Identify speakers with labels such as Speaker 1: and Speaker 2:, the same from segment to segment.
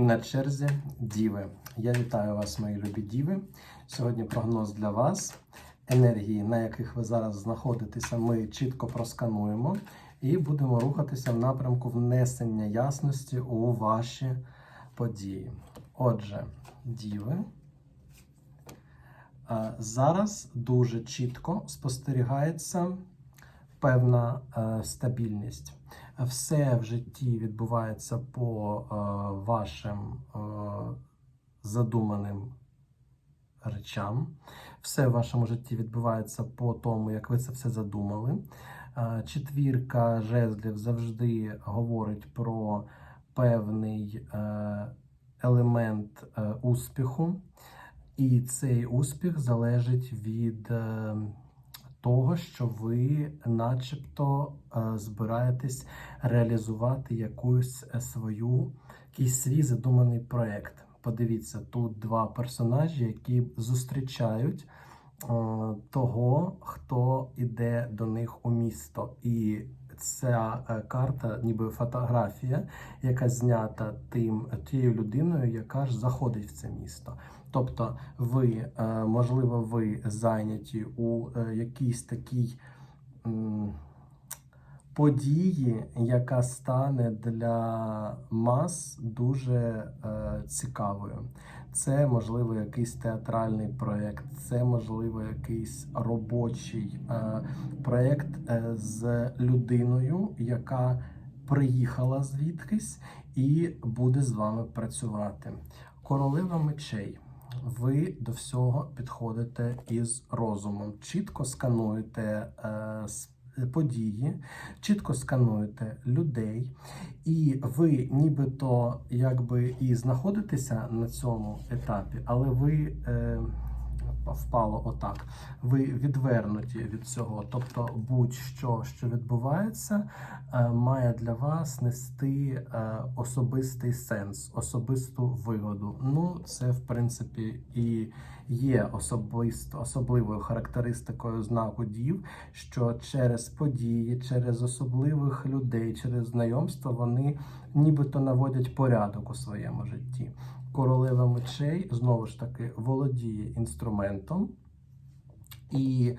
Speaker 1: На черзі Діви. Я вітаю вас, мої любі Діви. Сьогодні прогноз для вас. Енергії, на яких ви зараз знаходитеся, ми чітко проскануємо і будемо рухатися в напрямку внесення ясності у ваші події. Отже, Діви. Зараз дуже чітко спостерігається певна е, стабільність. Все в житті відбувається по е, вашим е, задуманим речам. Все в вашому житті відбувається по тому, як ви це все задумали. Четвірка жезлів завжди говорить про певний елемент успіху, і цей успіх залежить від. Того, що ви, начебто, е, збираєтесь реалізувати якусь е, свою, якийсь свій задуманий проєкт. Подивіться, тут два персонажі, які зустрічають е, того, хто іде до них у місто. І ця е, карта, ніби фотографія, яка знята тим тією людиною, яка ж заходить в це місто. Тобто, ви, е, можливо, ви зайняті у е, якійсь такій події, яка стане для мас дуже цікавою. Це, можливо, якийсь театральний проєкт, це, можливо, якийсь робочий е, проєкт е, з людиною, яка приїхала звідкись і буде з вами працювати. Королева мечей. Ви до всього підходите із розумом, чітко скануєте е, події, чітко скануєте людей, і ви нібито якби і знаходитеся на цьому етапі, але ви е, впало отак. Ви відвернуті від цього. Тобто, будь-що, що відбувається, е, має для вас нести е, особистий сенс, особисту вигоду. Ну, це в принципі і є особисто особливою характеристикою знаку дів, що через події, через особливих людей, через знайомства вони нібито наводять порядок у своєму житті. Королева мечей знову ж таки володіє інструментом, і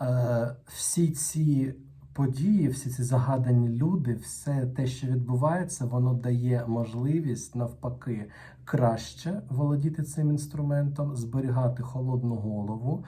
Speaker 1: е, всі ці події, всі ці загадані люди, все те, що відбувається, воно дає можливість навпаки краще володіти цим інструментом, зберігати холодну голову.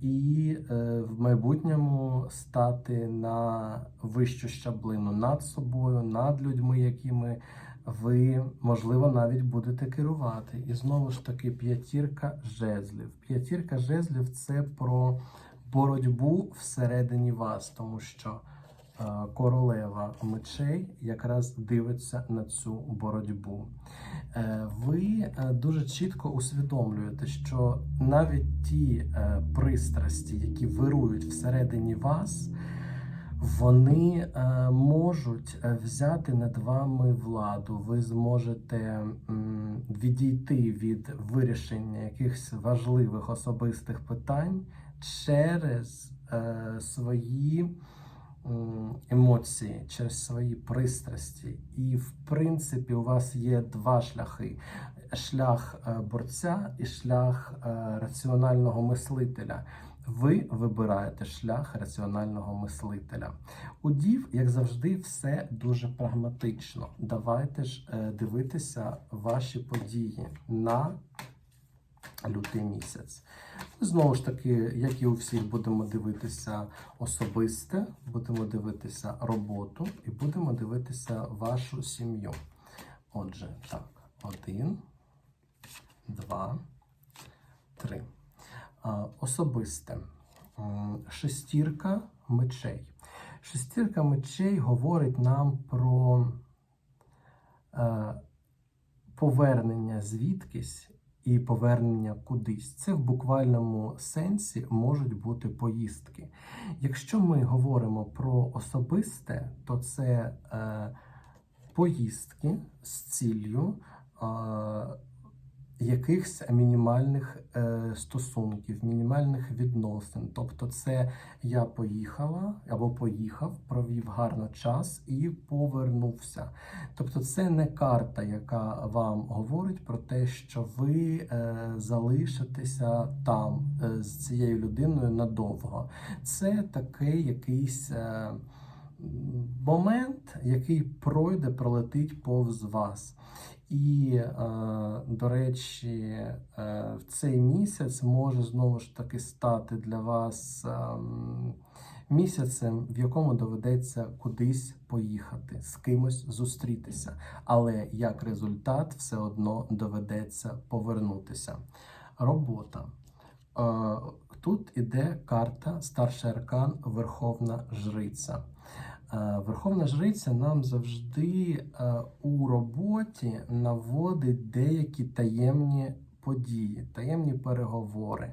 Speaker 1: І е, в майбутньому стати на вищу щаблину над собою, над людьми, якими ви, можливо, навіть будете керувати. І знову ж таки, п'ятірка жезлів. П'ятірка жезлів це про боротьбу всередині вас, тому що е, королева мечей якраз дивиться на цю боротьбу. Е, Ви е, дуже чітко усвідомлюєте, що навіть ті пристрасті, які вирують всередині вас, вони е, можуть е, взяти над вами владу. Ви зможете відійти від вирішення якихось важливих особистих питань через е, свої емоції, через свої пристрасті. І, в принципі, у вас є два шляхи: шлях борця і шлях раціонального мислителя. Ви вибираєте шлях раціонального мислителя. У дів, як завжди, все дуже прагматично. Давайте ж е, дивитися ваші події на лютий місяць. Знову ж таки, як і у всіх, будемо дивитися особисте, будемо дивитися роботу і будемо дивитися вашу сім'ю. Отже, так, один, два, три. Особисте. Шестірка мечей. Шестірка мечей говорить нам про е, повернення звідкись і повернення кудись. Це в буквальному сенсі можуть бути поїздки. Якщо ми говоримо про особисте, то це е, поїздки з ціллю. Якихось мінімальних е, стосунків, мінімальних відносин. Тобто, це я поїхала або поїхав, провів гарно час і повернувся. Тобто, це не карта, яка вам говорить про те, що ви е, залишитеся там е, з цією людиною надовго. Це такий якийсь. Момент, який пройде, пролетить повз вас. І, е, до речі, е, в цей місяць може знову ж таки стати для вас ем, місяцем, в якому доведеться кудись поїхати, з кимось зустрітися. Але як результат, все одно доведеться повернутися. Робота. Е, Тут іде карта старший аркан Верховна Жриця. Е, Верховна Жриця нам завжди е, у роботі наводить деякі таємні події, таємні переговори.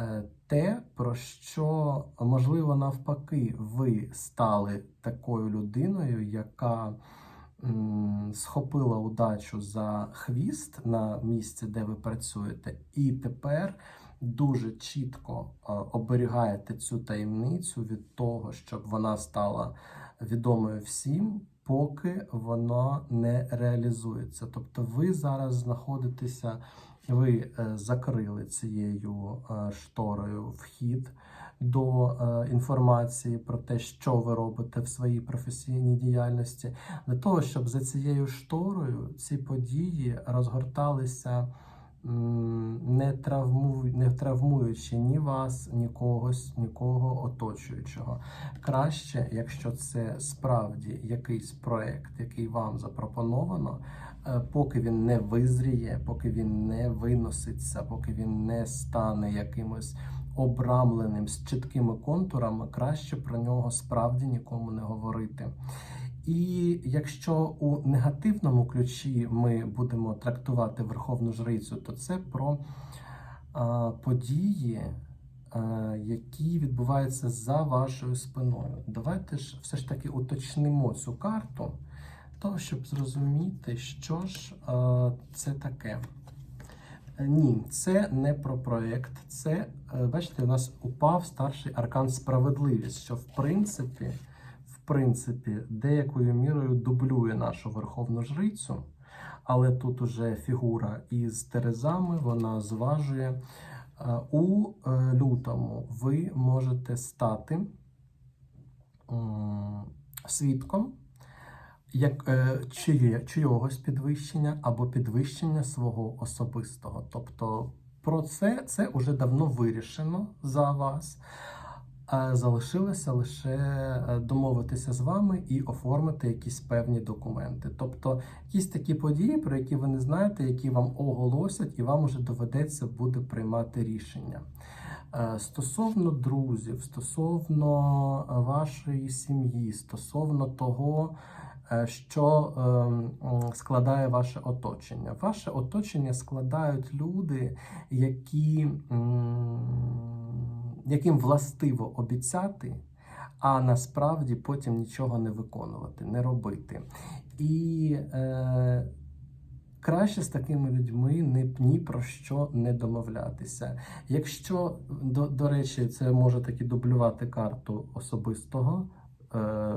Speaker 1: Е, Те, про що, можливо, навпаки, ви стали такою людиною, яка схопила удачу за хвіст на місці, де ви працюєте, і тепер дуже чітко оберігаєте цю таємницю від того, щоб вона стала відомою всім, поки вона не реалізується. Тобто, ви зараз знаходитеся, ви е, закрили цією е, шторою вхід. До е, інформації про те, що ви робите в своїй професійній діяльності, для того, щоб за цією шторою ці події розгорталися не, травму, не травмуючи ні вас, ні когось, нікого оточуючого. Краще, якщо це справді якийсь проект, який вам запропоновано, е, поки він не визріє, поки він не виноситься, поки він не стане якимось обрамленим з чіткими контурами, краще про нього справді нікому не говорити. І якщо у негативному ключі ми будемо трактувати Верховну Жрицю, то це про а, події, а, які відбуваються за вашою спиною. Давайте ж все ж таки уточнимо цю карту, того, щоб зрозуміти, що ж а, це таке. Е, Ні, це не про проєкт. Це, е, бачите, у нас упав старший аркан справедливість, що в принципі, принципі, деякою мірою дублює нашу верховну жрицю, але тут уже фігура із терезами, вона зважує. Е, У е, лютому ви можете стати свідком як е, чиє, чийогось підвищення або підвищення свого особистого. Тобто про це це вже давно вирішено за вас. А залишилося лише е, домовитися з вами і оформити якісь певні документи. Тобто якісь такі події, про які ви не знаєте, які вам оголосять, і вам вже доведеться буде приймати рішення. Е, Стосовно друзів, стосовно е, вашої сім'ї, стосовно того, е, що ем, складає ваше оточення. Ваше оточення складають люди, які, яким властиво обіцяти, а насправді потім нічого не виконувати, не робити. І е, краще з такими людьми не, ні про що не домовлятися. Якщо, до, до речі, це може таки дублювати карту особистого. Е,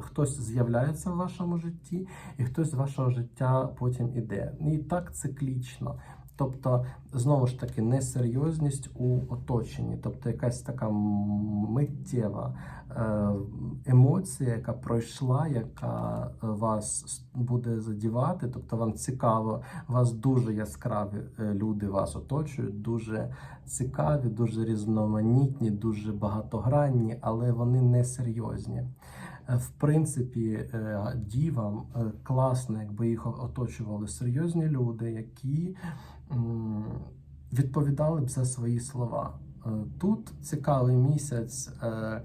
Speaker 1: Хтось з'являється в вашому житті, і хтось з вашого життя потім іде. І так циклічно. Тобто, знову ж таки, несерйозність у оточенні, тобто якась така миттєва е, емоція, яка пройшла, яка е, вас буде задівати, тобто вам цікаво, вас дуже яскраві е, люди вас оточують, дуже цікаві, дуже різноманітні, дуже багатогранні, але вони не серйозні. Е, В принципі, дівам класно, якби їх оточували серйозні люди, які відповідали б за свої слова. Е, Тут цікавий місяць, е,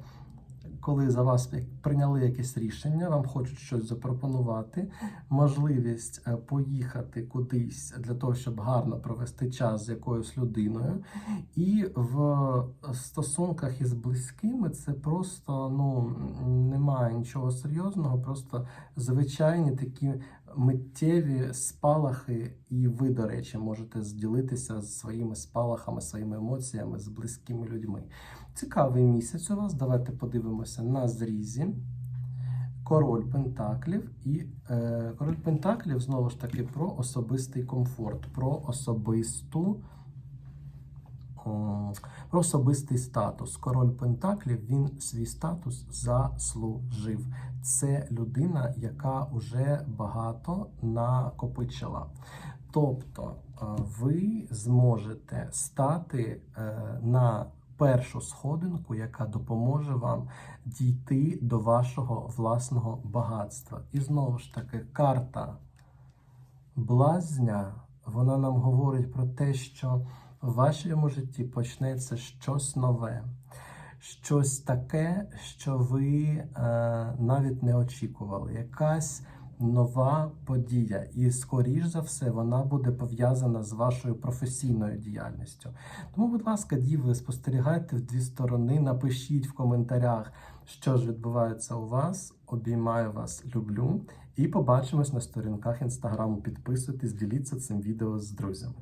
Speaker 1: коли за вас прийняли якесь рішення, вам хочуть щось запропонувати, можливість е, поїхати кудись для того, щоб гарно провести час з якоюсь людиною. І в стосунках із близькими це просто ну немає нічого серйозного, просто звичайні такі миттєві спалахи, і ви, до речі, можете зділитися з своїми спалахами, своїми емоціями з близькими людьми. Цікавий місяць у вас. Давайте подивимося на зрізі. Король Пентаклів і е, король Пентаклів знову ж таки про особистий комфорт, про особисту. М, Про особистий статус. Король Пентаклів він свій статус заслужив. Це людина, яка вже багато накопичила. Тобто е, ви зможете стати е, на першу сходинку, яка допоможе вам дійти до вашого власного багатства. І знову ж таки, карта блазня, вона нам говорить про те, що в вашому житті почнеться щось нове, щось таке, що ви е, навіть не очікували. Якась нова подія, і скоріш за все вона буде пов'язана з вашою професійною діяльністю. Тому, будь ласка, діви, спостерігайте в дві сторони, напишіть в коментарях, що ж відбувається у вас. Обіймаю вас, люблю. І побачимось на сторінках інстаграму. Підписуйтесь, діліться цим відео з друзями.